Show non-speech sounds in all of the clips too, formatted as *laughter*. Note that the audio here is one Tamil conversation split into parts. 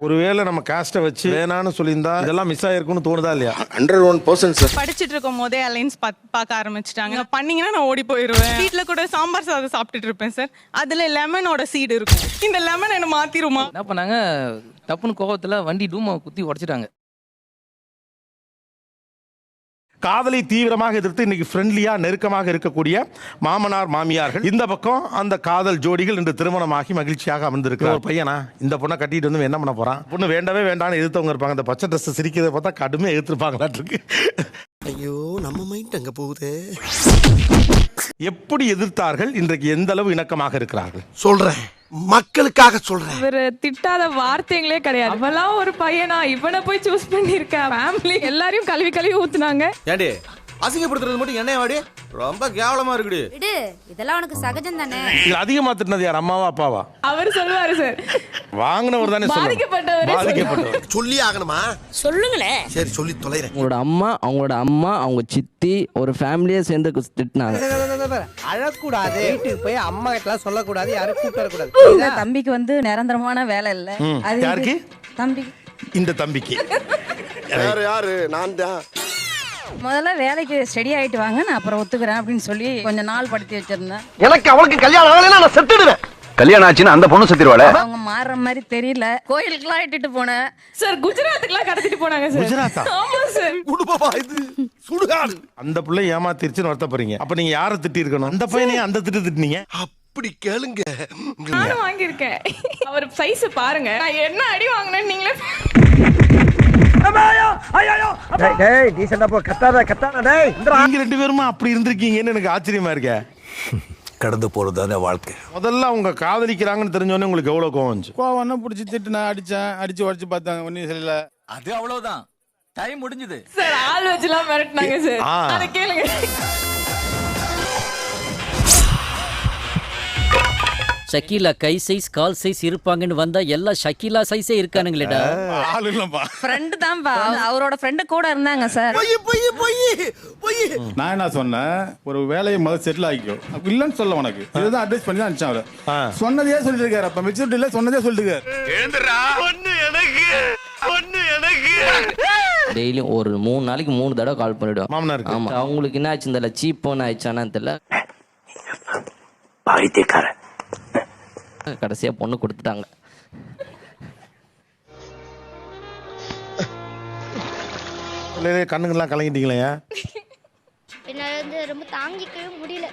ஒருவேளை நம்ம காஸ்ட்டை வச்சு வேணான்னு சொல்லியிருந்தா இதெல்லாம் மிஸ் ஆயிருக்கும்னு தோணுதா இல்லையா? ஹண்ட்ரட் ஒன் பர்சன்ட் சார் படிச்சிட்டு இருக்கும் போதே அலைன்ஸ் பார்க்க ஆரம்பிச்சிட்டாங்க. பண்ணீங்கன்னா நான் ஓடி போயிருவேன். வீட்ல கூட சாம்பார் சாதம் சாப்பிட்டுட்டு இருப்பேன் சார் அதுல லெமனோட சீடு இருக்கும். இந்த லெமன் என்ன மாத்திருமா? என்ன பண்ணாங்க? டப்புன்னு கோவத்துல வண்டி டூமை குத்தி உடைச்சிட்டாங்க. காதலை தீவிரமாக எதிர்த்து இன்னைக்கு ஃப்ரெண்ட்லியா நெருக்கமாக இருக்கக்கூடிய மாமனார் மாமியார்கள் இந்த பக்கம் அந்த காதல் ஜோடிகள் இன்று திருமணமாகி மகிழ்ச்சியாக அமர்ந்திருக்கிற ஒரு பையனா? இந்த பொண்ணை கட்டிட்டு வந்து என்ன பண்ண போறான்? பொண்ணு வேண்டவே வேண்டாம்னு எதிர்த்தவங்க இருப்பாங்க. அந்த பச்சை ட்ரெஸ் சிரிக்கிறத பார்த்தா கடுமையாக எதிர்த்துருப்பாங்களாட்டு இருக்கு ஐயோ நம்ம மைண்ட் அங்க போகுதே? எப்படி எதிர்த்தார்கள்? இன்றைக்கு எந்த அளவு இணக்கமாக இருக்கிறார்கள்? சொல்றேன். மக்களுக்காக சொல்றேன். இவரு திட்டாத வார்த்தைங்களே கிடையாது. அவெல்லாம் ஒரு பையனா? இவனை போய் சூஸ் பண்ணிருக்க ஃபேமிலி எல்லாரையும் கழுவி கழுவி ஊத்துனாங்க. ஏண்டி அசிங்கப்படுத்துறது மட்டும் என்ன வாடி? ரொம்ப கேவலமா இருக்குடி. விடு இதெல்லாம் உனக்கு சகஜம் தானே இது அதிகமா திட்டினது யார்? அம்மாவா அப்பாவா? அவர் சொல்லுவாரு சார். வாங்கினவர் தானே. பாதிக்கப்பட்டவரே பாதிக்கப்பட்டவர். சொல்லி ஆகணுமா? சொல்லுங்களேன் சரி சொல்லி தொலைறேன். அவங்களோட அம்மா அவங்களோட அம்மா அவங்க சித்தி ஒரு ஃபேமிலியே சேர்ந்து திட்டினாங்க. அழக்கூடாது. வீட்டுக்கு போய் அம்மா கிட்ட சொல்லக்கூடாது யாரும் கூப்பிட்டு வரக்கூடாது. தம்பிக்கு வந்து நிரந்தரமான வேலை இல்ல. ம். யாருக்கு? தம்பி. இந்த தம்பிக்கு. *laughs* யாரு யாரு? நான் தான். முதல்ல வேலைக்கு ஸ்டடி ஆயிட்டு வாங்க நான் அப்புறம் ஒத்துக்கிறேன் அப்படின்னு சொல்லி கொஞ்சம் நாள் படுத்தி வச்சிருந்தேன். எனக்கு அவளுக்கு கல்யாணம் ஆகலைன்னா நான் செத்துடுவேன். கல்யாணம் ஆச்சுன்னு அந்த பொண்ணு சுத்திருவாள? அவங்க மாறுற மாதிரி தெரியல. கோயிலுக்குலாம் இட்டுட்டு போனேன். சார் குஜராத்துக்குலாம் கடத்திட்டு போனாங்க சார். குஜராத்தா? ஆமா சார். குடும்பமா இது சுடுகாடு. அந்த பிள்ளை ஏமாத்திருச்சுன்னு வருத்தப்படுறீங்க. அப்ப நீங்க யாரை திட்டி இருக்கணும்? அந்த பையனையும் அந்த திட்டு திட்டினீங்க? அப்படி கேளுங்க. நானும் வாங்கியிருக்கேன். அவர் சைஸ் பாருங்க. நான் என்ன அடி வாங்கினேன்னு நீங்களே டேய் டீசெண்டா போ கத்தாத கத்தாத டேய் நீங்க ரெண்டு பேருமா அப்படி இருந்திருக்கீங்கன்னு எனக்கு ஆச்சரியமா இருக்க. கடந்து போறதுதானே வாழ்க்கை. முதல்ல அவங்க காதலிக்கிறாங்கன்னு தெரிஞ்சோடனே உங்களுக்கு எவ்வளவு கோவம் வந்துச்சு? கோவம்னா பிடிச்சி திட்டு நான் அடிச்சேன் அடிச்சு உடச்சு பார்த்தேன் ஒன்றும் சரியில்ல. அது அவ்வளவுதான். டைம் முடிஞ்சது. சார் ஆள் வச்சுலாம் மிரட்டினாங்க சார். ஆ. அதை கேளுங்க. ஷக்கீலா கை சைஸ் கால் சைஸ் இருப்பாங்கன்னு வந்தா எல்லா ஷக்கீலா சைஸே இருக்கானுங்களேடா. ஆள் இல்லப்பா ஃப்ரெண்டு தான்ப்பா. அவரோட ஃப்ரெண்டு கூட இருந்தாங்க சார் பொய் பொய் பொய் பொய் நான் என்ன சொன்னேன்? ஒரு வேலையை முதல்ல செட்டில் ஆகிக்கோ இல்லைன்னு சொல்ல உனக்கு. இதுதான் அட்வைஸ் பண்ணி தான் அனுப்பிச்சேன். அவரு. சொன்னதே சொல்லிட்டு இருக்காரு அப்ப மெச்சூரிட்டி இல்ல சொன்னதே சொல்லிட்டு டெய்லியும் ஒரு மூணு நாளைக்கு மூணு தடவை கால் பண்ணிடுவோம் மாமனாருக்கு. ஆமா. அவங்களுக்கு என்ன ஆச்சு இந்த சீப் போன் ஆயிடுச்சானு தெரியல. பைத்தியக்காரன் கடைசியா பொண்ணு கொடுத்துட்டாங்க. பிள்ளைகளே கண்ணுங்கெல்லாம் கலங்கிட்டீங்களே என்னால வந்து ரொம்ப தாங்கிக்கவே முடியல.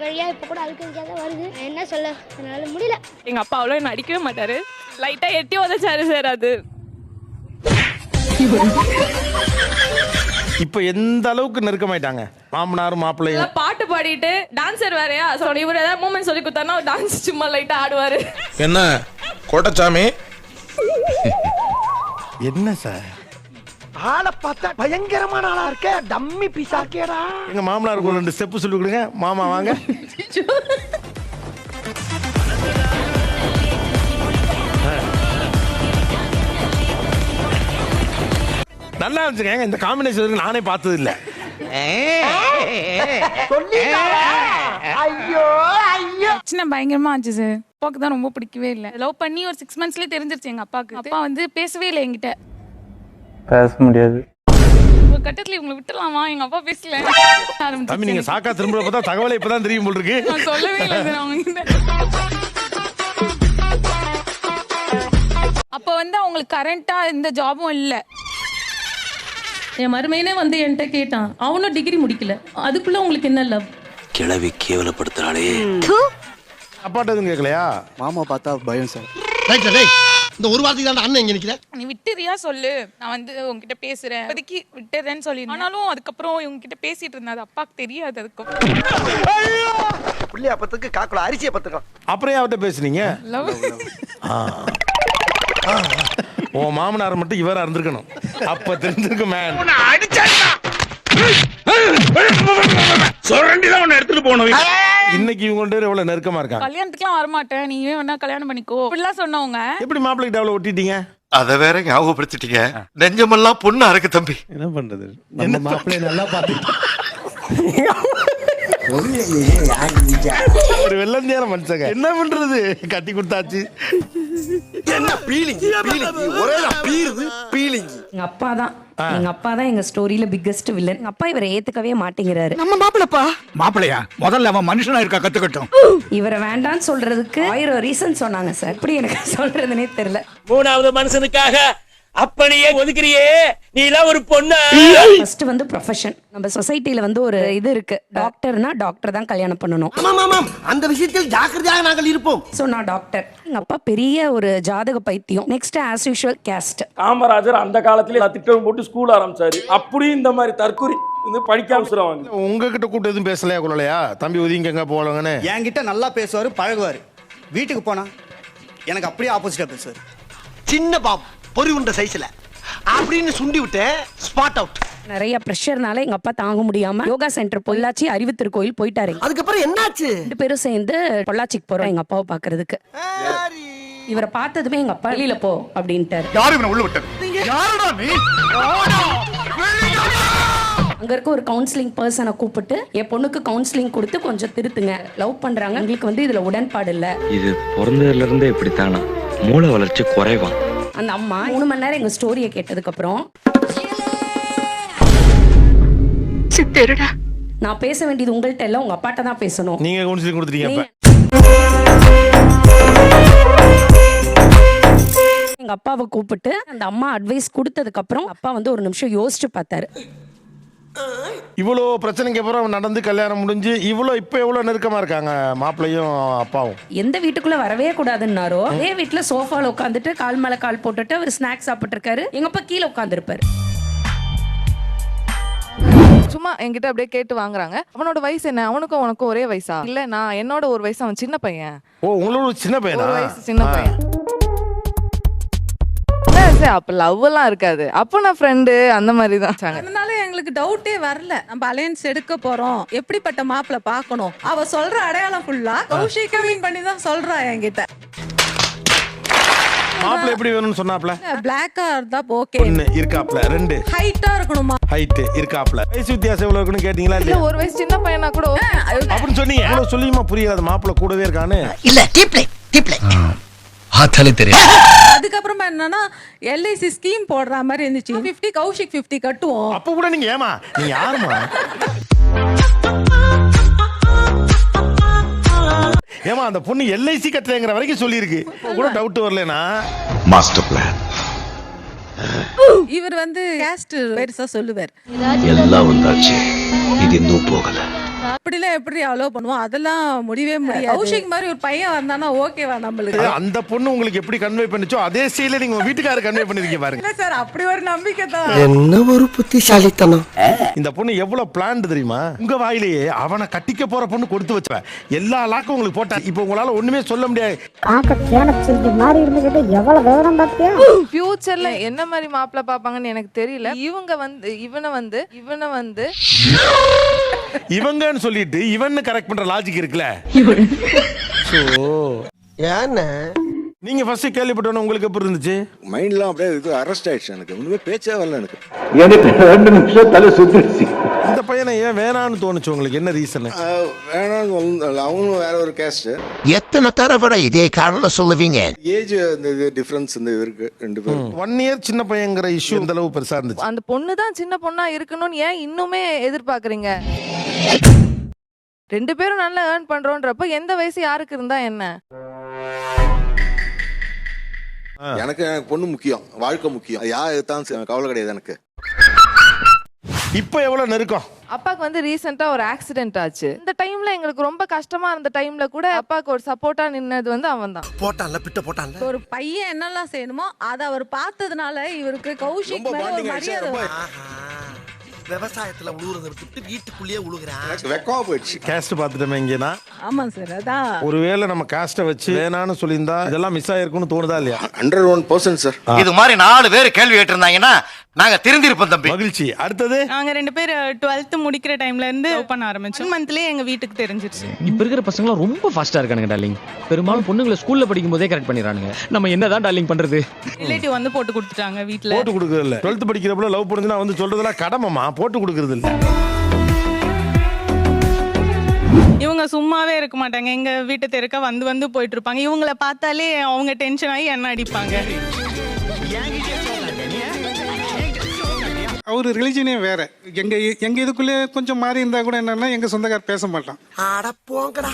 வழியா இப்ப கூட அழுக்க தான் வருது. என்ன சொல்ல என்னால முடியல. எங்க அப்பா அவ்வளோ என்ன அடிக்கவே மாட்டாரு. லைட்டா எட்டி உதச்சாரு சார் அது. இப்ப எந்த அளவுக்கு நெருக்கமாயிட்டாங்க? மாமனாரும் மாப்பிள்ளையும். பாடிட்டு டான்சர் வேறயா? ஸோ இவர் ஏதாவது மூமெண்ட் சொல்லி கொடுத்தாருன்னா டான்ஸ் சும்மா லைட்டா ஆடுவாரு. என்ன? கோட்டச்சாமி? என்ன சார்? ஆளை பார்த்தா பயங்கரமான ஆளா இருக்க? டம்மி பீஸாக்கேடா எங்க மாமனாருக்கு ஒரு ரெண்டு ஸ்டெப் சொல்லி கொடுங்க. மாமா வாங்க. நல்லா இருந்துச்சுங்க. இந்த காம்பினேஷன் நானே பார்த்தது இல்ல ஐயோ ஐயோ. பிரச்சனை பயங்கரமா ஆச்சு சார் அப்பாவுக்கு தான் ரொம்ப பிடிக்கவே இல்லை. லவ் பண்ணி ஒரு சிக்ஸ் மந்த்ஸ்லேயே தெரிஞ்சிருச்சு எங்க அப்பாவுக்கு அப்பா வந்து பேசவே இல்லை என்கிட்ட. பேச முடியாது. ஒரு கட்டத்துல இவங்களை விட்டுலாமா எங்க அப்பா பேசல. தம்பி நீங்க சாக்கா திரும்ப பார்த்தா தகவலை இப்பதான் தெரியும் போல் இருக்கு. நான் சொல்லவே இல்லை சார் அவங்க அப்போ வந்து அவங்களுக்கு கரண்டா எந்த ஜாபும் இல்லை. என் மருமையனே வந்து என்கிட்ட கேட்டான். அவனும் டிகிரி முடிக்கல. அதுக்குள்ள உங்களுக்கு என்ன லவ் கிளவி கேவலப்படுத்துறாளே. அப்பாட்ட எதுவும் கேட்கலையா மாமா பார்த்தா பயம் சார். இந்த ஒரு வார்த்தைக்கு தான் அண்ணன் இங்க நிக்கிறேன் நீ விட்டுறியா சொல்லு. நான் வந்து உங்ககிட்ட பேசுறேன். இப்போதைக்கு விட்டுறேன்னு சொல்லி ஆனாலும் அதுக்கப்புறம் இவங்க பேசிட்டு இருந்தா அது அப்பாவுக்கு தெரியாது அதுக்கப்புறம் புள்ளியா பத்துக்கு காக்குல அரிசியை பத்துக்கலாம் அப்புறம் அவர்கிட்ட பேசுனீங்க? லவ் உன் மாமனார் மட்டும் இவரா இருந்திருக்கணும். அப்ப தெரிஞ்சிருக்கும் மேன் இன்னைக்கு இவங்க ரெண்டு எவ்வளவு நெருக்கமா இருக்காங்க? கல்யாணத்துக்குலாம் வரமாட்டேன். நீயே வேணா கல்யாணம் பண்ணிக்கோ? இப்படிலாம் சொன்னவங்க. எப்படி மாப்பிள்ளைக்கு அவ்வளவு ஒட்டிட்டீங்க? அத வேற ஞாபகப்படுத்திட்டீங்க. நெஞ்சமெல்லாம் பொண்ணு அறக்கு தம்பி. என்ன பண்றது? நம்ம மாப்பிள்ளை நல்லா பாத்து *laughs* ஒரு வெள்ளந்தியான மனுஷங்க. என்ன பண்றது? கட்டி கொடுத்தாச்சு. என்ன பீலிங் பீலிங் ஒரே பீருது பீலிங் எங்க அப்பா தான். எங்க அப்பா தான் எங்க ஸ்டோரியில பிக்கஸ்ட் வில்லன் எங்க அப்பா இவரை ஏத்துக்கவே மாட்டேங்கிறாரு. நம்ம மாப்பிளப்பா மாப்பிளையா முதல்ல அவன் மனுஷனா இருக்கா கத்துக்கட்டும். இவரை வேண்டாம்னு சொல்றதுக்கு ஆயிரம் ரீசன் சொன்னாங்க சார் எப்படி எனக்கு சொல்றதுனே தெரியல. மூணாவது மனுஷனுக்காக அப்படியே ஒதுக்குறியே நீ எல்லாம் ஒரு பொண்ணு. ஃபர்ஸ்ட் வந்து ப்ரொஃபஷன் நம்ம சொசைட்டில வந்து ஒரு இது இருக்கு. டாக்டர்னா டாக்டர் தான் கல்யாணம் பண்ணணும். ஆமாம் ஆமாம் அந்த விஷயத்தில் ஜாக்கிரதையாக நாங்கள் இருப்போம். ஸோ நான் டாக்டர் எங்க அப்பா பெரிய ஒரு ஜாதக பைத்தியம். Next as usual caste Kamarajar அந்த காலத்துல திட்டம் போட்டு ஸ்கூல் ஆரம்பிச்சாரு. அப்படியும் இந்த மாதிரி தற்கொலை வந்து படிக்காம சொல்லுவாங்க உங்ககிட்ட கூட்டு எதுவும் பேசலையா குழலையா? தம்பி ஒதுங்கிங்க போலங்கன்னு என்கிட்ட நல்லா பேசுவாரு பழகுவாரு. வீட்டுக்கு போனா எனக்கு அப்படியே ஆப்போசிட்டா பேசுவாரு. சின்ன பாப். பொறி உண்ட சைஸ்ல அப்படின்னு சுண்டி விட்டு ஸ்பாட் அவுட் நிறைய ப்ரெஷர்னால எங்க அப்பா தாங்க முடியாம யோகா சென்டர் பொள்ளாச்சி அறிவுத்திருக்கோயில் போயிட்டாரு. அதுக்கப்புறம் என்னாச்சு? ரெண்டு பேரும் சேர்ந்து பொள்ளாச்சிக்கு போறோம் எங்க அப்பாவை பாக்குறதுக்கு இவரை பார்த்ததுமே எங்க அப்பா வெளியில போ அப்படின்ட்டாரு. யாரும் இவனை உள்ள விட்டது யாருடா நீ? அங்க இருக்க ஒரு கவுன்சிலிங் பர்சனை கூப்பிட்டு என் பொண்ணுக்கு கவுன்சிலிங் கொடுத்து கொஞ்சம் திருத்துங்க. லவ் பண்றாங்க. எங்களுக்கு வந்து இதுல உடன்பாடு இல்ல. இது பிறந்ததுல இருந்தே இப்படித்தானா? மூளை வளர்ச்சி குறைவான் அந்த அம்மா மூணு மணி நேரம் எங்க ஸ்டோரியை கேட்டதுக்கு அப்புறம் நான் பேச வேண்டியது உங்கள்கிட்ட இல்ல உங்க அப்பாட்ட தான் பேசணும். நீங்க கவுன்சிலிங் கொடுத்துட்டீங்க அப்ப. எங்க அப்பாவை கூப்பிட்டு அந்த அம்மா அட்வைஸ் கொடுத்ததுக்கு அப்புறம் அப்பா வந்து ஒரு நிமிஷம் யோசிச்சு பார்த்தாரு. இவ்வளோ பிரச்சனைக்கு அப்புறம் நடந்து கல்யாணம் முடிஞ்சு இவ்வளோ இப்போ எவ்வளோ நெருக்கமா இருக்காங்க மாப்பிள்ளையும் அப்பாவும்? எந்த வீட்டுக்குள்ள வரவே கூடாதுன்னாரோ அதே வீட்டுல சோஃபால உட்காந்துட்டு கால் மேல கால் போட்டுட்டு அவர் ஸ்நாக்ஸ் சாப்பிட்டு இருக்காரு எங்க அப்பா கீழே உட்காந்துருப்பாரு சும்மா என்கிட்ட அப்படியே கேட்டு வாங்குறாங்க. அவனோட வயசு என்ன? அவனுக்கும் உனக்கும் ஒரே வயசா? இல்ல நான் என்னோட ஒரு வயசு அவன் சின்ன பையன். ஓ உங்களோட ஒரு சின்ன பையனா? ஒரு வயசு சின்ன. பையன். அப்ப லவ் எல்லாம் இருக்காது. அப்போ நான் ஃப்ரெண்டு அந்த மாதிரி தான் அதனால எங்களுக்கு டவுட்டே வரல. நம்ம அலையன்ஸ் எடுக்க போறோம். எப்படிப்பட்ட மாப்பிள்ள பார்க்கணும்? அவ சொல்ற அடையாளம் ஃபுல்லா கௌஷிக மீன் பண்ணி தான் சொல்றா என்கிட்ட. மாப்பிள்ளை எப்படி வேணும்னு சொன்னாப்ல? பிளாக்கா இருந்தா ஓகே ஒண்ணு இருக்காப்ல ரெண்டு. ஹைட்டா இருக்கணுமா? ஹைட் இருக்காப்ல. வயசு வித்தியாசம் எவ்வளவு இருக்குன்னு கேட்டீங்களா இல்ல ஒரு வயசு சின்ன பையனா கூட அப்படின்னு சொன்னீங்க. இவ்வளவு சொல்லியுமா புரியாது மாப்பிள்ளை கூடவே இருக்கான்னு. இல்ல டீப்லே டீப்லே பார்த்தாலே தெரியும் என்னன்னா எல்ஐசி ஸ்கீம் போடுற மாதிரி இருந்துச்சு. 50 கௌஷிக் 50 கட்டுவோம். அப்ப கூட நீங்க ஏமா நீங்க யாருமா ஏமா அந்த பொண்ணு எல்ஐசி கட்டுறேங்கிற வரைக்கும் சொல்லியிருக்கு. இப்போ கூட டவுட் வரலனா? மாஸ்டர் பிளான் இவர் வந்து கேஸ்ட் பெருசா சொல்லுவார். எல்லாம் வந்தாச்சு. இது இன்னும் போகல. அப்படிலாம் எப்படி அலோவ் பண்ணுவோம்? அதெல்லாம் முடியவே முடியாது. கௌஷிக் மாதிரி ஒரு பையன் வந்தானா ஓகேவா நம்மளுக்கு. அந்த பொண்ணு உங்களுக்கு எப்படி கன்வே பண்ணுச்சோ அதே ஸ்டைல நீங்க உங்க வீட்டுக்காரர் கன்வே பண்ணிருக்கீங்க பாருங்க. இல்ல சார் அப்படி ஒரு நம்பிக்கை தான். என்ன ஒரு புத்திசாலித்தனம். இந்த பொண்ணு எவ்வளவு பிளான் தெரியுமா? உங்க வாயிலேயே அவனை கட்டிக்க போற பொண்ணு கொடுத்து வச்ச எல்லா லாக்கும் உங்களுக்கு போட்டா இப்போ உங்களால ஒண்ணுமே சொல்ல முடியாது. ஃபியூச்சர்ல என்ன மாதிரி மாப்பிள்ள பாப்பாங்கன்னு எனக்கு தெரியல. இவங்க வந்து இவனை வந்து இவனை வந்து இவங்கன்னு சொல்லிட்டு இவன்னு கரெக்ட் பண்ற லாஜிக் இருக்குல்ல? So, ஏன்னு? நீங்க ஃபர்ஸ்ட் கேள்விப்பட்டோன்னு உங்களுக்கு எப்படி இருந்துச்சு? மைண்ட்லாம் அப்படியே இது அரெஸ்ட் ஆயிடுச்சு எனக்கு. ஒண்ணுமே பேச்சே வரல எனக்கு. ரெண்டு நிமிஷம் தலை சுத்திடுச்சு. இந்த பையனை ஏன் வேணான்னு தோணுச்சு உங்களுக்கு? என்ன ரீசன் வந்து அவங்களும் வேற ஒரு கேஸ்ட் எத்தனை தடவை இதே காரணம் சொல்லுவீங்க? ஏஜ் இந்த இது டிஃபரன்ஸ் இந்த இருக்கு ரெண்டு பேரும் ஒன் இயர் சின்ன பையங்கிற இஷ்யூ இந்த அளவு பெருசா இருந்துச்சு? அந்த பொண்ணு தான் சின்ன பொண்ணா இருக்கணும்னு ஏன் இன்னுமே எதிர்பார்க்கறீங்க? ரெண்டு பேரும் நல்லா ஏர்ன் பண்றோன்றப்ப எந்த வயசு யாருக்கு இருந்தா என்ன? எனக்கு எனக்கு பொண்ணு முக்கியம் வாழ்க்கை முக்கியம். யார் எடுத்தாலும் சரி, கவலை கிடையாது எனக்கு. இப்போ எவ்வளவு நெருக்கம்? அப்பாக்கு வந்து ரீசெண்டா ஒரு ஆக்சிடென்ட் ஆச்சு. இந்த டைம்ல எங்களுக்கு ரொம்ப கஷ்டமா இருந்த டைம்ல கூட அப்பாக்கு ஒரு சப்போர்ட்டா நின்னது வந்து அவன் தான் போட்டான்ல பிட்ட போட்டான்ல? ஒரு பையன் என்னெல்லாம் செய்யணுமோ அதை அவர் பார்த்ததுனால இவருக்கு கௌஷிக் மேல ஒரு மரியாதை விவசாயத்துல உழுவுறத விட்டுட்டு வீட்டுக்குள்ளேயே உழுகுறான் வெக்கமா போயிடுச்சு. கேஸ்ட் பார்த்துட்டோமே இங்கேனா? ஆமா சார் அதான். ஒருவேளை நம்ம காஸ்ட்டை வச்சு வேணான்னு சொல்லியிருந்தா இதெல்லாம் மிஸ் ஆயிருக்கும்னு தோணுதா இல்லையா? ஹண்ட்ரட் ஒன் பர்சன்ட் சார் இது மாதிரி நாலு பேர் கேள்வி கேட்டிருந்தாங்கன்னா நாங்க திருந்திருப்போம் தம்பி. மகிழ்ச்சி. அடுத்தது? நாங்க ரெண்டு பேர் டுவெல்த் முடிக்கிற டைம்ல இருந்து லவ் பண்ண ஆரம்பிச்சோம் மந்த்லயே எங்க வீட்டுக்கு தெரிஞ்சிருச்சு. இப்ப இருக்கிற பசங்களாம் ரொம்ப ஃபாஸ்டா இருக்கானுங்க டார்லிங் பெரும்பாலும் பொண்ணுங்களை ஸ்கூல்ல படிக்கும் போதே கரெக்ட் பண்ணிடுறானுங்க. நம்ம என்னதான் டார்லிங் பண்றது? ரிலேட்டிவ் வந்து போட்டு கொடுத்துட்டாங்க வீட்ல. போட்டு கொடுக்கறது இல்ல டுவெல்த் படிக்கிறப்பல லவ் பண்ணுதுன்னா வந்து சொல்றதெல்லாம் கடமைமா போட்டு கொடுக்கறது இல்ல இவங்க சும்மாவே இருக்க மாட்டாங்க. எங்க வீட்டு தெருக்க வந்து வந்து போயிட்டு இருப்பாங்க. இவங்கள பார்த்தாலே அவங்க டென்ஷன் ஆகி என்ன அடிப்பாங்க? அவர் ரிலிஜனே வேற. எங்க எங்க இதுக்குள்ளே கொஞ்சம் மாறி இருந்தா கூட என்னன்னா எங்க சொந்தக்கார் பேச மாட்டான். அட போங்கடா.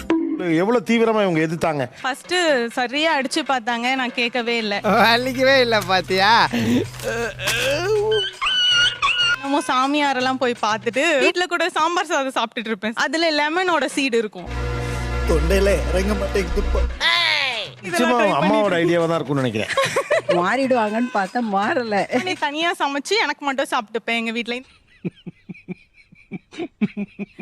எவ்வளவு தீவிரமா இவங்க எதிர்த்தாங்க? ஃபர்ஸ்ட் சரியா அடிச்சு பார்த்தாங்க நான் கேட்கவே இல்லை. அள்ளிக்கவே இல்ல பாத்தியா? நம்ம சாமியாரெல்லாம் போய் பார்த்துட்டு வீட்ல கூட சாம்பார் சாதம் சாப்பிட்டுட்டு இருப்பேன். அதுல லெமனோட சீடு இருக்கும். தொண்டையில இறங்க மாட்டேங்குது நிச்சயமா அம்மாவோட ஐடியாவா தான் இருக்கும்னு நினைக்கிறேன். *laughs* மாறிடுவாங்கன்னு பார்த்தா மாறல. நீ தனியா சமைச்சு எனக்கு மட்டும் சாப்பிட்டுப்பேன் எங்க வீட்ல.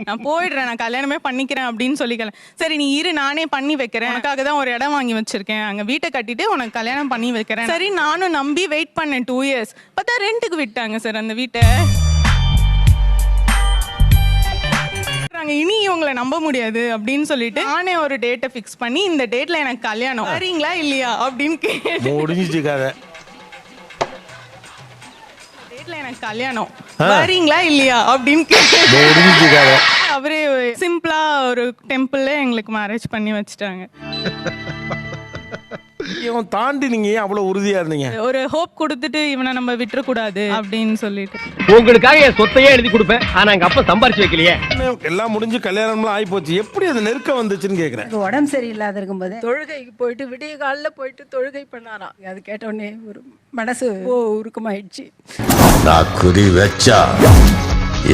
நான் போயிடுறேன் நான் கல்யாணமே பண்ணிக்கிறேன் அப்படின்னு சொல்லிக்கல. சரி நீ இரு நானே பண்ணி வைக்கிறேன். உனக்காக தான் ஒரு இடம் வாங்கி வச்சிருக்கேன். அங்க வீட்டை கட்டிட்டு உனக்கு கல்யாணம் பண்ணி வைக்கிறேன். சரி நானும் நம்பி வெயிட் பண்ணேன் டூ இயர்ஸ் பார்த்தா ரெண்டுக்கு விட்டாங்க சார் அந்த வீட்டை. இவங்களை நம்ப முடியாது அப்படின்னு சொல்லிட்டு நானே ஒரு டேட்டை ஃபிக்ஸ் பண்ணி இந்த டேட்ல எனக்கு கல்யாணம். வரீங்களா இல்லையா அப்படின்னு கேட்டு. முடிஞ்சிச்சு கதை. டேட்ல எனக்கு கல்யாணம். வரீங்களா இல்லையா அப்படின்னு கேட்டு. முடிஞ்சிச்சு கதை. அவரே சிம்பிளா ஒரு டெம்பிள்ல எங்களுக்கு மேரேஜ் பண்ணி வச்சுட்டாங்க. *laughs* இவன் தாண்டி நீங்க ஏன் அவ்வளவு உறுதியா இருந்தீங்க? ஒரு ஹோப் கொடுத்துட்டு இவனை நம்ம விட்டுறக்கூடாது அப்படின்னு சொல்லிட்டு. உங்களுக்காக என் சொத்தையே எழுதி கொடுப்பேன். ஆனா எங்க அப்பா சம்பாரிச்சு வைக்கலையே. எல்லாம் முடிஞ்சு கல்யாணம்லாம் ஆகி போச்சு எப்படி அது நெருக்கம் வந்துச்சுன்னு கேக்குறேன். உடம்பு சரியில்லாத இருக்கும்போது தொழுகைக்கு போயிட்டு விடிய காலில் போயிட்டு தொழுகை பண்ணாராம். அது கேட்டோடனே ஒரு மனசு ஓ உருக்கமாயிடுச்சு. நான் குறி வச்சா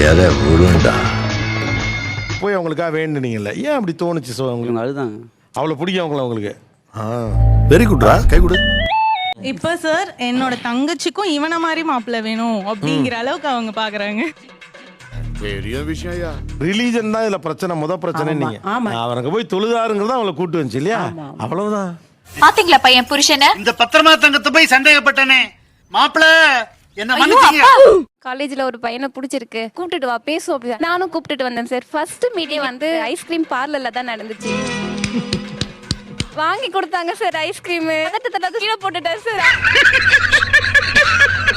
எதை விழுண்டா? போய் அவங்களுக்காக வேண்டுனீங்கல்ல. ஏன் அப்படி தோணுச்சு சோ உங்களுக்கு அதுதான் அவ்வளவு பிடிக்கும் அவங்கள உங்களுக்கு ஆ. வெரி குட்ரா கை கொடு. இப்ப சார் என்னோட தங்கச்சிக்கும் இவன மாதிரி மாப்பிள்ளை வேணும் அப்படிங்கிற அளவுக்கு அவங்க பாக்குறாங்க. பெரிய விஷயம் ரிலீஜன் தான் இதுல பிரச்சனை முத பிரச்சனை நீங்க. அவனுக்கு போய் தொழுதாருங்கிறத அவங்கள கூட்டு வந்துச்சு இல்லையா? அவ்வளவுதான். பாத்தீங்களா பையன் புருஷனை? இந்த பத்திரமா தங்கத்தை போய் சந்தேகப்பட்டனே. மாப்பிள என்ன காலேஜ்ல ஒரு பையனை பிடிச்சிருக்கு. கூப்பிட்டுட்டு வா பேசுவோம் அப்படி நானும் கூப்பிட்டுட்டு வந்தேன் சார் ஃபர்ஸ்ட் மீட்டிங் வந்து ஐஸ்கிரீம் பார்லர்ல தான் நடந்துச்சு. வாங்கி கொடுத்தாங்க சார் ஐஸ்கிரீம் கீழே போட்டுட்டேன் சார்.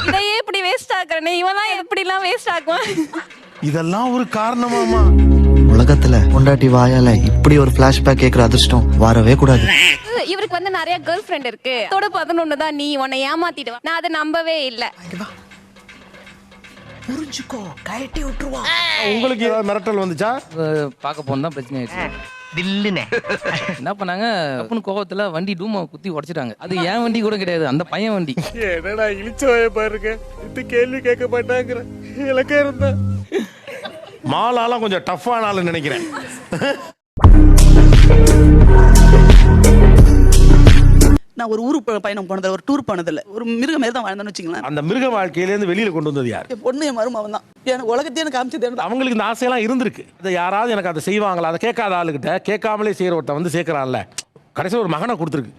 இதையே இப்படி வேஸ்ட் ஆக்குறேனே இவெல்லாம் எப்படிலாம் வேஸ்ட் ஆக்குவான்? இதெல்லாம் ஒரு காரணமாமா. உலகத்துல பொண்டாட்டி வாயால இப்படி ஒரு பிளாஷ்பேக் கேக்குற அதிர்ஷ்டம் வரவே கூடாது. இவருக்கு வந்து நிறைய கேர்ள் ஃப்ரெண்ட் இருக்கு. தொட பதினொன்னு தான் நீ உன்னை ஏமாத்திடுவ நான் அதை நம்பவே இல்லை. புரிஞ்சுக்கோ கயட்டி விட்டுருவா உங்களுக்கு ஏதாவது மிரட்டல் வந்துச்சா? பார்க்க போனா பிரச்சனை ஆயிடுச்சு. தில்லுனே. என்ன பண்ணாங்க? அப்பனு கோவத்துல வண்டி டூமை குத்தி உடைச்சிட்டாங்க. அது என் வண்டி கூட கிடையாது அந்த பையன் வண்டி. என்னடா இழிச்சவாய பாருங்க. இந்த கேள்வி கேட்க மாட்டாங்கிற. இலக்கா இருந்தா. மாலாலாம் கொஞ்சம் டஃப்பான ஆளுன்னு நினைக்கிறேன். நான் ஒரு ஊருக்கு பயணம் போனதில்ல ஒரு டூர் போனதில்ல. ஒரு மிருகம் மாதிரி தான் வாழ்ந்தேன்னு வச்சுங்களேன் அந்த மிருக வாழ்க்கையிலேருந்து வெளியில கொண்டு வந்தது யார்? என் பொண்ணு என் மருமவன் தான். எனக்கு உலகத்தையே எனக்கு காமிச்சது அவங்களுக்கு இந்த ஆசையெல்லாம் இருந்திருக்கு. அதை யாராவது எனக்கு அதை செய்வாங்களா? அதை கேட்காத ஆளுகிட்ட கேட்காமலே செய்யற ஒருத்தன் வந்து சேர்க்கறான்ல. கடைசியில் ஒரு மகனை கொடுத்துருக்கு.